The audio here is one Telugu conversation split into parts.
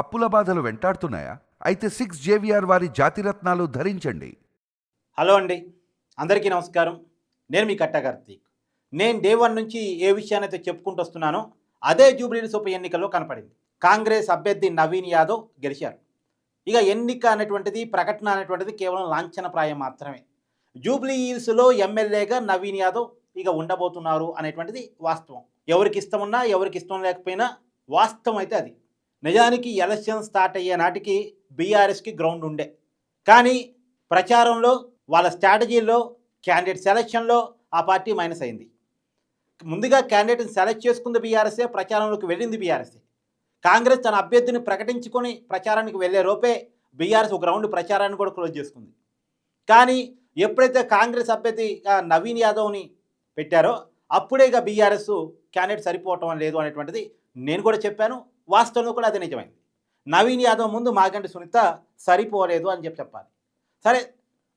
అప్పుల బాధలు వెంటాడుతున్నాయా? అయితే సిక్స్ జేవిఆర్ వారి జాతిరత్నాలు ధరించండి. హలో అండి. అందరికీ నమస్కారం. నేను మీ కట్ట కార్తీక్. నేను డే వన్ నుంచి ఏ విషయానైతే చెప్పుకుంటూ వస్తున్నానో అదే జూబ్లీహిల్స్ ఉప ఎన్నికల్లో కనపడింది. కాంగ్రెస్ అభ్యర్థి నవీన్ యాదవ్ గెలిచారు. ఇక ఎన్నిక అనేటువంటిది ప్రకటన అనేటువంటిది కేవలం లాంఛనప్రాయం మాత్రమే. జూబ్లీహిల్స్లో ఎమ్మెల్యేగా నవీన్ యాదవ్ ఇక ఉండబోతున్నారు అనేటువంటిది వాస్తవం. ఎవరికి ఇష్టం ఉన్నా ఎవరికి ఇష్టం లేకపోయినా వాస్తవం అయితే అది. నిజానికి ఎలక్షన్ స్టార్ట్ అయ్యే నాటికి బీఆర్ఎస్కి గ్రౌండ్ ఉండే. కానీ ప్రచారంలో వాళ్ళ స్ట్రాటజీలో క్యాండిడేట్ సెలక్షన్లో ఆ పార్టీ మైనస్ అయింది. ముందుగా క్యాండిడేట్ని సెలెక్ట్ చేసుకుంది బీఆర్ఎస్ఏ ప్రచారంలోకి వెళ్ళింది బీఆర్ఎస్ఏ. కాంగ్రెస్ తన అభ్యర్థిని ప్రకటించుకొని ప్రచారానికి వెళ్ళే లోపే బీఆర్ఎస్ ఒక రౌండ్ ప్రచారాన్ని కూడా క్లోజ్ చేసుకుంది. కానీ ఎప్పుడైతే కాంగ్రెస్ అభ్యర్థి నవీన్ యాదవ్ని పెట్టారో అప్పుడే ఇక బీఆర్ఎస్ క్యాండిడేట్ సరిపోవటం లేదు అనేటువంటిది నేను కూడా చెప్పాను. వాస్తవంలో కూడా అది నిజమైంది. నవీన్ యాదవ్ ముందు మాగంటి సునీత సరిపోలేదు అని చెప్పి చెప్పాలి. సరే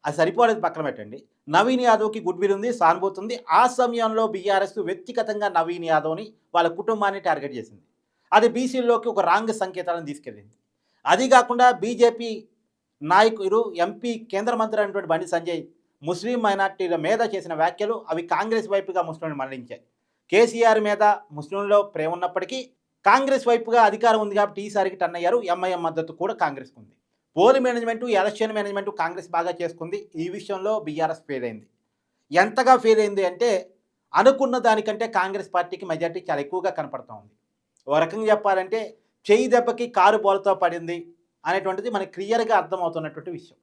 అది సరిపోలేదు పక్కన పెట్టండి. నవీన్ యాదవ్కి గుడ్ విల్ ఉంది సానుభూతి ఉంది. ఆ సమయంలో బీఆర్ఎస్ వ్యక్తిగతంగా నవీన్ యాదవ్ని వాళ్ళ కుటుంబాన్ని టార్గెట్ చేసింది. అది బీసీలోకి ఒక రాంగ్ సంకేతాలను తీసుకెళ్ళింది. అది కాకుండా బీజేపీ నాయకుడు ఎంపీ కేంద్ర మంత్రి అయినటువంటి బండి సంజయ్ ముస్లిం మైనార్టీల మీద చేసిన వ్యాఖ్యలు అవి కాంగ్రెస్ వైపుగా ముస్లింలు మరణించాయి కేసీఆర్ మీద ముస్లింలో ప్రేమ ఉన్నప్పటికీ కాంగ్రెస్ వైపుగా అధికారం ఉంది కాబట్టి ఈసారికి టన్ అయ్యారు. ఎంఐఎం మద్దతు కూడా కాంగ్రెస్కి ఉంది. Poll management election management Congress బాగా చేసుకుంది. ఈ విషయంలో బీఆర్ఎస్ ఫెయిల్ అయింది. ఎంతగా ఫెయిల్ అయింది అంటే అనుకున్న దానికంటే కాంగ్రెస్ పార్టీకి మెజార్టీ చాలా ఎక్కువగా కనపడుతూ ఉంది. ఓ రకంగా చెప్పాలంటే చేయి దెబ్బకి కారు బోలతో పడింది అనేటువంటిది మనకి క్లియర్గా అర్థమవుతున్నటువంటి విషయం.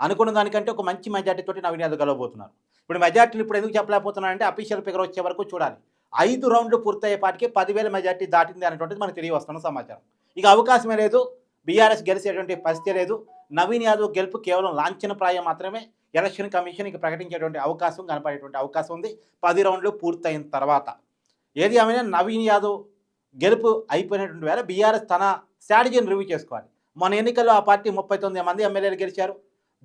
అనుకున్న దానికంటే ఒక మంచి మెజార్టీతో నవీన్ యాదవ్ గెలవబోతున్నారు. ఇప్పుడు మెజార్టీలు ఇప్పుడు ఎందుకు చెప్పలేకపోతున్నారంటే అఫీషియల్ ఫిగర్ వచ్చే వరకు చూడాలి. ఐదు రౌండ్లు పూర్తయ్యేపాటికి పదివేల మెజార్టీ దాటింది అనేటువంటిది మనకు తెలియవస్తున్న సమాచారం. ఇక అవకాశమే లేదు. బీఆర్ఎస్ గెలిచేటువంటి పరిస్థితి లేదు. నవీన్ యాదవ్ గెలుపు కేవలం లాంఛనప్రాయం మాత్రమే. ఎలక్షన్ కమిషన్ ఇక ప్రకటించేటువంటి అవకాశం కనపడేటువంటి అవకాశం ఉంది. పది రౌండ్లు పూర్తయిన తర్వాత. ఏది ఏమైనా నవీన్ యాదవ్ గెలుపు అయిపోయినటువంటి వేళ బీఆర్ఎస్ తన స్ట్రాటజీని రివ్యూ చేసుకోవాలి. మన ఎన్నికల్లో ఆ పార్టీ ముప్పై తొమ్మిది మంది ఎమ్మెల్యేలు గెలిచారు.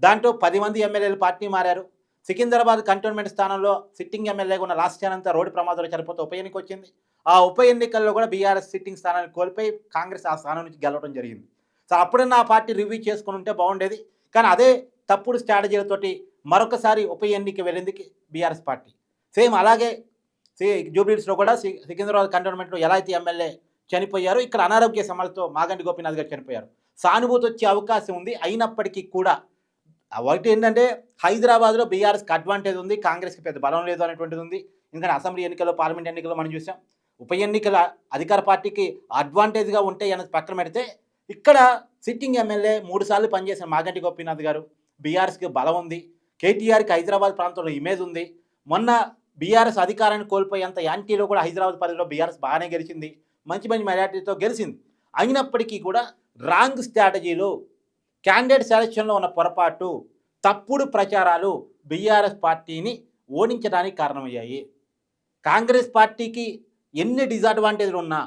దాంట్లో పది మంది ఎమ్మెల్యేలు పార్టీ మారారు. సికింద్రాబాద్ కంటోన్మెంట్ స్థానంలో సిట్టింగ్ ఎమ్మెల్యేగా ఉన్న లాస్ట్ రోడ్డు ప్రమాదంలో చనిపోతే ఉప ఎన్నిక వచ్చింది. ఆ ఉప ఎన్నికల్లో కూడా బీఆర్ఎస్ సిట్టింగ్ స్థానాన్ని కోల్పోయి కాంగ్రెస్ ఆ స్థానం నుంచి గెలవడం జరిగింది. సో అప్పుడే నా పార్టీ రివ్యూ చేసుకుని ఉంటే బాగుండేది. కానీ అదే తప్పుడు స్ట్రాటజీలతోటి మరొకసారి ఉప ఎన్నిక వెళ్ళింది బీఆర్ఎస్ పార్టీ. సేమ్ అలాగే జూబ్లీస్లో కూడా సికింద్రాబాద్ కంటోన్మెంట్లో ఎలా అయితే ఎమ్మెల్యే చనిపోయారో ఇక్కడ అనారోగ్య సమస్యతో మాగంటి గోపీనాథ్ గారు చనిపోయారు. సానుభూతి వచ్చే అవకాశం ఉంది. అయినప్పటికీ కూడా ఒకటి ఏంటంటే హైదరాబాద్లో బీఆర్ఎస్కి అడ్వాంటేజ్ ఉంది కాంగ్రెస్కి పెద్ద బలం లేదు అనేటువంటిది ఉంది. ఎందుకంటే అసెంబ్లీ ఎన్నికల్లో పార్లమెంట్ ఎన్నికల్లో మనం చూసాం ఉప ఎన్నికల అధికార పార్టీకి అడ్వాంటేజ్గా ఉంటాయి అన్నది పక్కన పెడితే ఇక్కడ సిట్టింగ్ ఎమ్మెల్యే మూడు సార్లు పనిచేసిన మాగంటి గోపీనాథ్ గారు బీఆర్ఎస్కి బలం ఉంది. కేటీఆర్కి హైదరాబాద్ ప్రాంతంలో ఇమేజ్ ఉంది. మొన్న బీఆర్ఎస్ అధికారాన్ని కోల్పోయేంత యాంటీలో కూడా హైదరాబాద్ పరిధిలో బీఆర్ఎస్ బాగానే గెలిచింది. మంచి మంచి మెజార్టీతో గెలిచింది. అయినప్పటికీ కూడా రాంగ్ స్ట్రాటజీలో క్యాండిడేట్ సెలక్షన్లో ఉన్న పొరపాటు తప్పుడు ప్రచారాలు బీఆర్ఎస్ పార్టీని ఓడించడానికి కారణమయ్యాయి. కాంగ్రెస్ పార్టీకి ఎన్ని డిసడ్వాంటేజ్లు ఉన్నా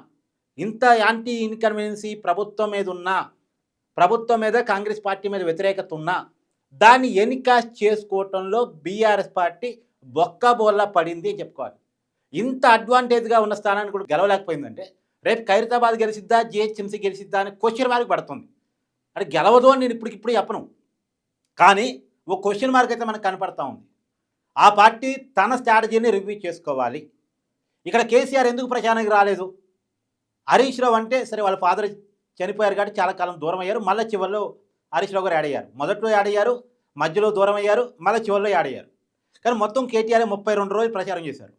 ఇంత యాంటీ ఇన్కన్వీనియన్సీ ప్రభుత్వం మీద ఉన్నా ప్రభుత్వం మీద కాంగ్రెస్ పార్టీ మీద వ్యతిరేకత ఉన్నా దాన్ని ఎన్కాస్ట్ చేసుకోవటంలో బీఆర్ఎస్ పార్టీ బొక్కబోల్లా పడింది అని చెప్పుకోవాలి. ఇంత అడ్వాంటేజ్గా ఉన్న స్థానాన్ని కూడా గెలవలేకపోయిందంటే రేపు ఖైరతాబాద్ గెలిచిద్దా జిహెచ్ఎంసీ గెలిచిద్దా అని క్వశ్చన్ మార్క్ పడుతుంది. అంటే గెలవదు అని నేను ఇప్పటికిప్పుడు చెప్పను. కానీ ఓ క్వశ్చన్ మార్క్ అయితే మనకు కనపడతా ఉంది. ఆ పార్టీ తన స్ట్రాటజీని రివ్యూ చేసుకోవాలి. ఇక్కడ కేసీఆర్ ఎందుకు ప్రచారానికి రాలేదు? హరీష్ రావు అంటే సరే వాళ్ళ ఫాదర్ చనిపోయారు కాబట్టి చాలా కాలం దూరం అయ్యారు. మళ్ళీ చివరిలో హరీష్ రావు గారు యాడ్ అయ్యారు. మొదట్లో యాడ్ అయ్యారు మధ్యలో దూరం అయ్యారు మళ్ళీ చివరిలో యాడ్ అయ్యారు. కానీ మొత్తం కేటీఆర్ ముప్పై రెండు రోజులు ప్రచారం చేశారు.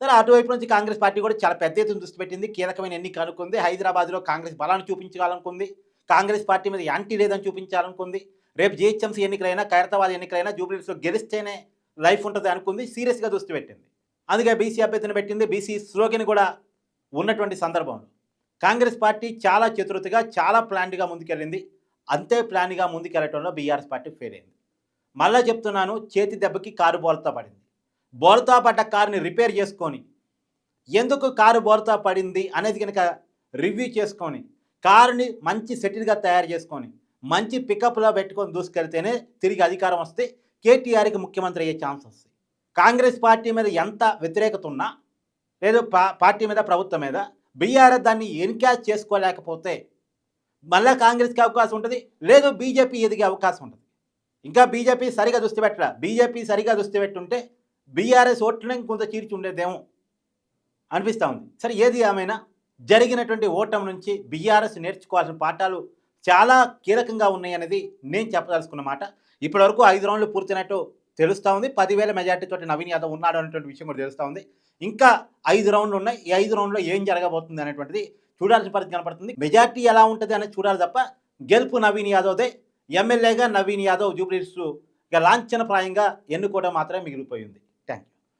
సరే అటువైపు నుంచి కాంగ్రెస్ పార్టీ కూడా చాలా పెద్ద ఎత్తున దృష్టి పెట్టింది. కీలకమైన ఎన్నిక అనుకుంది. హైదరాబాద్లో కాంగ్రెస్ బలాన్ని చూపించాలనుకుంది. కాంగ్రెస్ పార్టీ మీద యాంటీ లేదని చూపించాలనుకుంది. రేపు జిహెచ్ఎంసీ ఎన్నికలైనా ఖైరతాబాద్ ఎన్నికలైనా జూబ్లీస్లో గెలిస్తేనే లైఫ్ ఉంటుంది అనుకుంది. సీరియస్గా దృష్టి పెట్టింది. అందుకే బీసీ అభ్యర్థిని పెట్టింది బీసీ స్లోగన్ కూడా ఉన్నటువంటి సందర్భంలో కాంగ్రెస్ పార్టీ చాలా చతురతగా చాలా ప్లాన్డ్గా ముందుకెళ్ళింది. అంతే ప్లాన్గా ముందుకెళ్ళటంలో బీఆర్ఎస్ పార్టీ ఫెయిల్ అయింది. మళ్ళా చెప్తున్నాను చేతి దెబ్బకి కారు బోల్తా పడింది. బోల్తా పడ్డ కారుని రిపేర్ చేసుకొని ఎందుకు కారు బోల్తా పడింది అనేది కనుక రివ్యూ చేసుకొని కారుని మంచి సెటిల్గా తయారు చేసుకొని మంచి పికప్లో పెట్టుకొని దూసుకెళ్తేనే తిరిగి అధికారం వస్తే కేటీఆర్కి ముఖ్యమంత్రి అయ్యే ఛాన్స్ వస్తుంది కాంగ్రెస్ పార్టీ మీద ఎంత వ్యతిరేకత ఉన్నా లేదు పార్టీ మీద ప్రభుత్వం మీద బీఆర్ఎస్ దాన్ని ఎన్క్యాచ్ చేసుకోలేకపోతే మళ్ళా కాంగ్రెస్కి అవకాశం ఉంటుంది లేదు బీజేపీ ఎదిగే అవకాశం ఉంటుంది. ఇంకా బీజేపీ సరిగా దృష్టి పెట్టరా బీజేపీ సరిగా దృష్టి పెట్టుంటే బీఆర్ఎస్ ఓట్లనే కొంత చీర్చి ఉండేదేమో అనిపిస్తూ ఉంది. సరే ఏది ఏమైనా జరిగినటువంటి ఓటమి నుంచి బీఆర్ఎస్ నేర్చుకోవాల్సిన పాఠాలు చాలా కీలకంగా ఉన్నాయి అనేది నేను చెప్పదలుచుకున్న మాట. ఇప్పటివరకు ఐదు రౌండ్లు పూర్తయినట్టు తెలుస్తూ ఉంది. పదివేల మెజార్టీ తోటి నవీన్ యాదవ్ ఉన్నాడు అనేటువంటి విషయం కూడా తెలుస్తూ ఉంది. ఇంకా ఐదు రౌండ్లు ఉన్నాయి. ఈ ఐదు రౌండ్లో ఏం జరగబోతుంది అనేటువంటిది చూడాల్సిన పరిస్థితి కనపడుతుంది. మెజార్టీ ఎలా ఉంటుంది అనేది చూడాలి తప్ప గెలుపు నవీన్ యాదవ్దే. ఎమ్మెల్యేగా నవీన్ యాదవ్ జూబ్లీస్ ఇక లాంఛనప్రాయంగా ఎన్నుకోవడం మాత్రమే మిగిలిపోయింది.